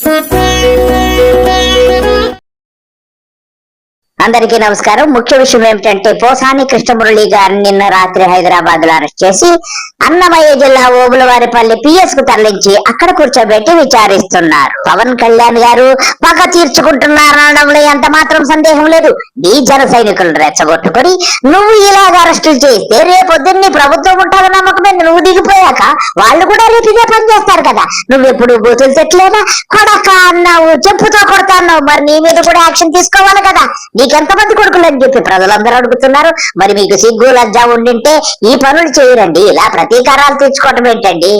发呆 అందరికీ నమస్కారం. ముఖ్య విషయం ఏమిటంటే పోసాని కృష్ణమురళి గారిని నిన్న రాత్రి హైదరాబాద్లో అరెస్ట్ చేసి అన్నమయ్య జిల్లా ఓబులవారిపల్లి పిఎస్కు తరలించి అక్కడ కూర్చోబెట్టి విచారిస్తున్నారు. పవన్ కళ్యాణ్ గారు పగ తీర్చుకుంటున్నారనడంలో ఎంత మాత్రం సందేహం లేదు. నీ జన సైనికులను రెచ్చగొట్టుకొని నువ్వు ఇలాగ అరెస్టులు చేస్తే రేపొద్దున్నే ప్రభుత్వం ఉంటుందని నమ్మకమే నువ్వు దిగిపోయాక వాళ్ళు కూడా రేపు ఇదే పని చేస్తారు కదా. నువ్వు ఎప్పుడు బూతులు తెట్లేదా కొడక అన్నావు చెప్పుతో కొడతా అన్నావు. మరి నీ మీద కూడా యాక్షన్ తీసుకోవాలి కదా. నీకు కొడుకులు అని చెప్పి ప్రజలందరూ అడుగుతున్నారు. మరి మీకు సిగ్గు లజ్జ ఉండింటే ఈ పనులు చేయరండి. ఇలా ప్రతీకారాలు తెచ్చుకోవటం ఏంటండి?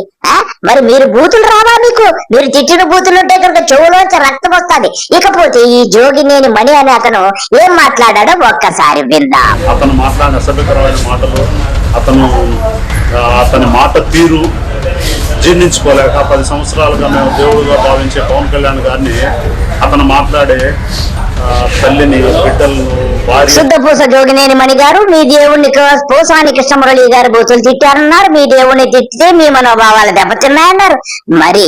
మరి మీరు బూతులు రావా మీకు? మీరు తిట్టిన బూతులు ఉంటే కనుక చెవులోంచి రక్తం వస్తుంది. ఇకపోతే ఈ జోగి జోగినేని మణి అనే అతను ఏం మాట్లాడాడో ఒక్కసారి విందాం. అతను మాట్లాడిన అసభ్యకరమైన మాటలు అతను అతని మాట తీరు జీర్ణించుకోలేక పది సంవత్సరాలుగా మేము దేవుడుగా భావించే పవన్ కళ్యాణ్ గారిని అతను మాట్లాడే తల్లిని బిడ్డలను భార్య శుద్ధపూస జోగినేని మణి గారు మీ దేవుణ్ణి పోసాని కృష్ణమురళి గారు బూతులు తిట్టారన్నారు. మీ దేవుణ్ణి తిట్టితే మీ మనోభావాలు దెబ్బతిన్నాయన్నారు. మరి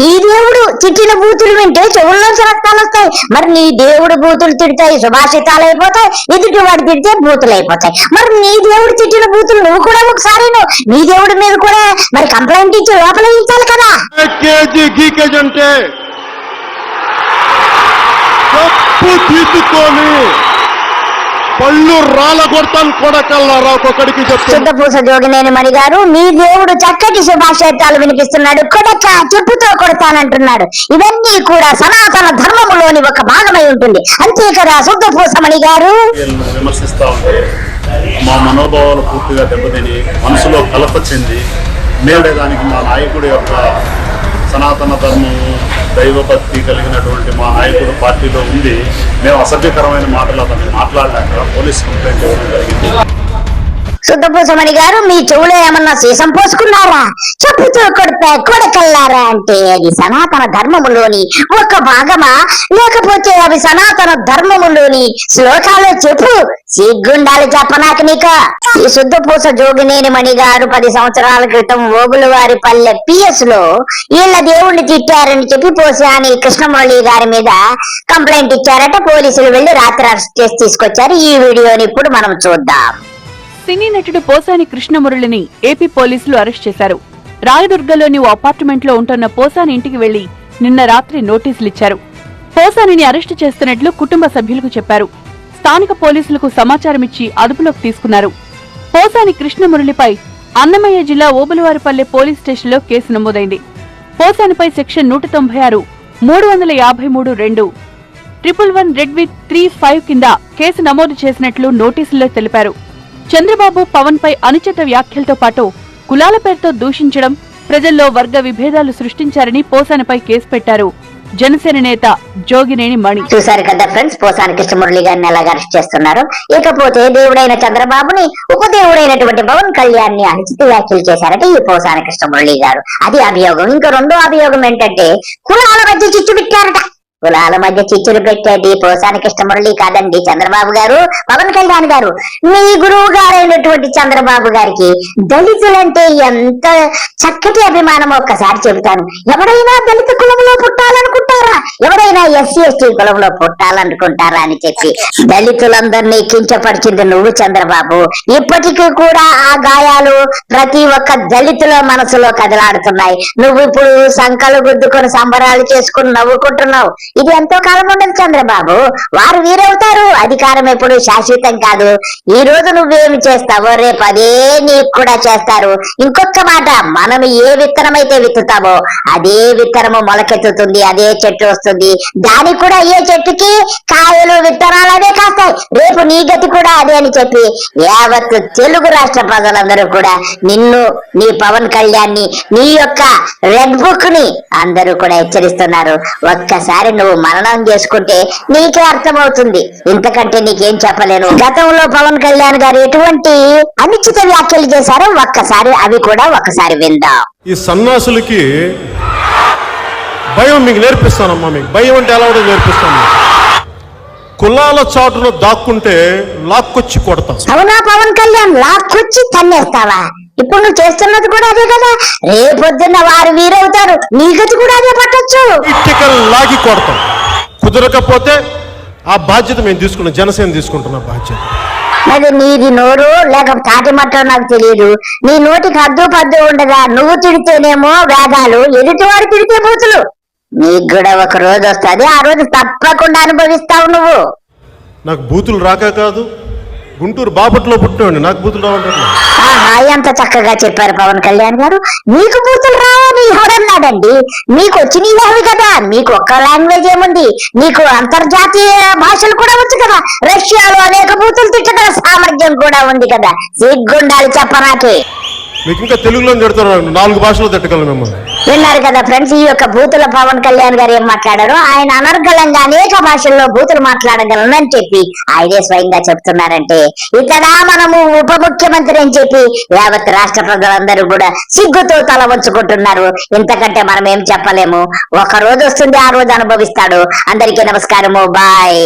నీ దేవుడు తిట్టిన బూతులు వింటే చెవుల్లోంచి రక్తాలు వస్తాయి. మరి నీ దేవుడు బూతులు తిడతాయి సుభాషితాలు అయిపోతాయి ఎదుటి వాడు తిడితే బూతులు అయిపోతాయి. మరి నీ దేవుడు తిట్టిన బూతులు నువ్వు కూడా ఒకసారి నువ్వు నీ దేవుడి మీద కూడా మరి కంప్లైంట్ ఇచ్చి లోపల ఇచ్చాలి కదా. తప్పు తీసుకొని పళ్ళు రాళ్ళ కొడతాను కొడకల్లారా ఒక్కొక్కడికి చెప్తాను శుద్ధపూస జోగినేని మణి గారు మీ దేవుడు చక్కటి శుభాషేతాలు వినిపిస్తున్నాడు కొడక చెప్పుతో కొడతానంటున్నాడు. ఇవన్నీ కూడా సనాతన ధర్మములోని ఒక భాగమై ఉంటుంది. అంతే కదా శుద్ధపూస మణి గారు విమర్శిస్తూ ఉంటే మా మనోభావాలు పూర్తిగా దెబ్బతిని మనసులో కలత చెంది మేడే దానికి మా నాయకుడి యొక్క సనాతన ధర్మము దైవభక్తి కలిగినటువంటి మా నాయకుడు పార్టీలో ఉంది మేము అసభ్యకరమైన మాటలు అతన్ని మాట్లాడలేక పోలీస్ కంప్లైంట్ ఇవ్వడం జరిగింది. శుద్ధపూసమణి గారు మీ చెవులో ఏమన్నా సీసం పోసుకున్నారా? చెప్పుతో కొడితే కొడకల్లారా అంటే అది సనాతన ధర్మములోని ఒక భాగమా? లేకపోతే అవి సనాతన ధర్మములోని శ్లోకాలు చెప్పు. సిగ్గుండాలి చెప్పనాక నీకు. ఈ శుద్ధపూస జోగినేని మణి గారు పది సంవత్సరాల క్రితం ఓబుల వారి పల్లె పిఎస్లో వీళ్ళ దేవుణ్ణి తిట్టారని చెప్పి పోసాని కృష్ణమురళి గారి మీద కంప్లైంట్ ఇచ్చారట. పోలీసులు వెళ్ళి రాత్రి అరెస్ట్ చేసి తీసుకొచ్చారు. ఈ వీడియోని ఇప్పుడు మనం చూద్దాం. సినీ నటుడు పోసాని కృష్ణమురళిని ఏపీ పోలీసులు అరెస్ట్ చేశారు. రాయదుర్గలోని ఓ అపార్ట్మెంట్లో ఉంటున్న పోసాని ఇంటికి వెళ్ళి నిన్న రాత్రి నోటీసులిచ్చారు. పోసానిని అరెస్టు చేస్తున్నట్లు కుటుంబ సభ్యులకు చెప్పారు. స్థానిక పోలీసులకు సమాచారమిచ్చి అదుపులోకి తీసుకున్నారు. పోసాని కృష్ణమురళిపై అన్నమయ్య జిల్లా ఓబులవారిపల్లె పోలీస్ స్టేషన్లో కేసు నమోదైంది. పోసానిపై సెక్షన్ నూట తొంభై ఆరు మూడు వందల యాభై మూడు రెండు triple one read with three five కింద కేసు నమోదు చేసినట్లు నోటీసుల్లో తెలిపారు. చంద్రబాబు పవన్ పై అనుచిత వ్యాఖ్యలతో పాటు కులాల పేరుతో దూషించడం ప్రజల్లో వర్గ విభేదాలు సృష్టించారని పోసానిపై కేసు పెట్టారు. జనసేన నేత జోగినేని మణి. చూశారు కదా ఫ్రెండ్స్ పోసాని కృష్ణమురళి గారిని ఎలాగ అరెస్ట్ చేస్తున్నారు? ఇకపోతే దేవుడైన చంద్రబాబుని ఉపదేవుడైనటువంటి పవన్ కళ్యాణ్ని అనుచిత వ్యాఖ్యలు చేశారట ఈ పోసాని కృష్ణమురళి గారు. అది అభియోగం. ఇంకా రెండో అభియోగం ఏంటంటే కులాల మధ్య చిచ్చు పెట్టారట. కులాల మధ్య చిచ్చులు పెట్టేది పోసాని కృష్ణమురళి కాదండి చంద్రబాబు గారు పవన్ కళ్యాణ్ గారు. మీ గురువు గారైనటువంటి చంద్రబాబు గారికి దళితులంటే ఎంత చక్కటి అభిమానం ఒక్కసారి చెబుతాను. ఎవరైనా దళిత కులంలో పుట్టాలనుకుంటారా? ఎవరైనా ఎస్సీ ఎస్టీ కులంలో పుట్టాలనుకుంటారా అని చెప్పి దళితులందరినీ కించపరిచింది నువ్వు చంద్రబాబు. ఇప్పటికీ కూడా ఆ గాయాలు ప్రతి ఒక్క దళితుల మనసులో కదలాడుతున్నాయి. నువ్వు ఇప్పుడు సంకలు గుద్దుకొని సంబరాలు చేసుకుని నవ్వుకుంటున్నావు. ఇది ఎంతో కాలం ఉండదు చంద్రబాబు. వారు వీరవుతారు. అధికారం ఎప్పుడు శాశ్వతం కాదు. ఈ రోజు నువ్వేమి చేస్తావో రేపు అదే నీకు కూడా చేస్తారు. ఇంకొక మాట మనం ఏ విత్తనం అయితే విత్తుతామో అదే విత్తనము మొలకెత్తుతుంది అదే చెట్టు వస్తుంది. దానికి కూడా ఏ చెట్టుకి? కాయలు విత్తనాలు అదే కాస్తాయి. రేపు నీ గతి కూడా అదే అని చెప్పి యావత్ తెలుగు రాష్ట్ర ప్రజలందరూ కూడా నిన్ను నీ పవన్ కళ్యాణ్ని నీ యొక్క రెడ్ బుక్ని అందరూ కూడా హెచ్చరిస్తున్నారు. ఒక్కసారి నువ్వు మరణం చేసుకుంటే నీకే అర్థమవుతుంది. ఇంతకంటే నీకేం చెప్పలేను. గతంలో పవన్ కళ్యాణ్ గారు ఎటువంటి అనుచిత వ్యాఖ్యలు చేశారో ఒక్కసారి అవి కూడా ఒక్కసారి విందాం. ఈ సన్నాసులకి భయం మీకు నేర్పిస్తానమ్మా మీకు. భయం అంటే ఎలా ఉండదు నేర్పిస్తాను. కులాల చాటును దాక్కుంటే లాక్కొచ్చి కొడతాం. అవునా పవన్ కళ్యాణ్? లాక్కొచ్చి తన్నేస్తావా? ఇప్పుడు నువ్వు చేస్తున్నది కూడా అదే కదా. రేపొద్దున్న వారు వీరవుతారు. నీ గతి కూడా అదే పట్టొచ్చు. లాగి కొడతాం. కుదరకపోతే ఆ బాధ్యత మేము తీసుకున్నాం. జనసేన తీసుకుంటున్న బాధ్యత. మరి నీది నోరు లేక తాటి మట్టో నాకు తెలియదు నీ నోటికి హద్దు పద్దు ఉండదా? నువ్వు తిడితేనేమో వేదాలు ఎదుటివాడు తిడితే బూతులు నీకు కూడా ఒక రోజు వస్తుంది ఆ రోజు తప్పకుండా అనుభవిస్తావు నువ్వు. నాకు బూతులు రాక కాదు గుంటూరు బాపట్లో పుట్టినండి నాకు బూతులు రావంటారు. హాయ్ అంత చక్కగా చెప్పారు పవన్ కళ్యాణ్ గారు. మీకు బూతులు రావని ఎవడన్నాడండి మీకు వచ్చినవి నీవేవి కదా. మీకు ఒక్క లాంగ్వేజ్ ఏముంది? మీకు అంతర్జాతీయ భాషలు కూడా వచ్చు కదా. రష్యాలో అనేక బూతులు తిట్టగల సామర్థ్యం కూడా ఉంది కదా. సిగ్గుండాలి చెప్ప నాకే మీకు ఇంకా తెలుగులో తిడతారు నాలుగు భాషలు తిట్టగలం మిమ్మల్ని. విన్నారు కదా ఫ్రెండ్స్ ఈ యొక్క బూతుల పవన్ కళ్యాణ్ గారు ఏం మాట్లాడారు? ఆయన అనర్గళంగా అనేక భాషల్లో బూతులు మాట్లాడగలనని చెప్పి ఆయనే స్వయంగా చెప్తున్నారంటే ఇతడా మనము ఉప ముఖ్యమంత్రి అని చెప్పి యావత్ రాష్ట్ర ప్రజలందరూ కూడా సిగ్గుతో తల వంచుకుంటున్నారు. ఇంతకంటే మనం ఏం చెప్పలేము. ఒక రోజు వస్తుంది ఆ రోజు అనుభవిస్తాడు. అందరికీ నమస్కారము. బాయ్.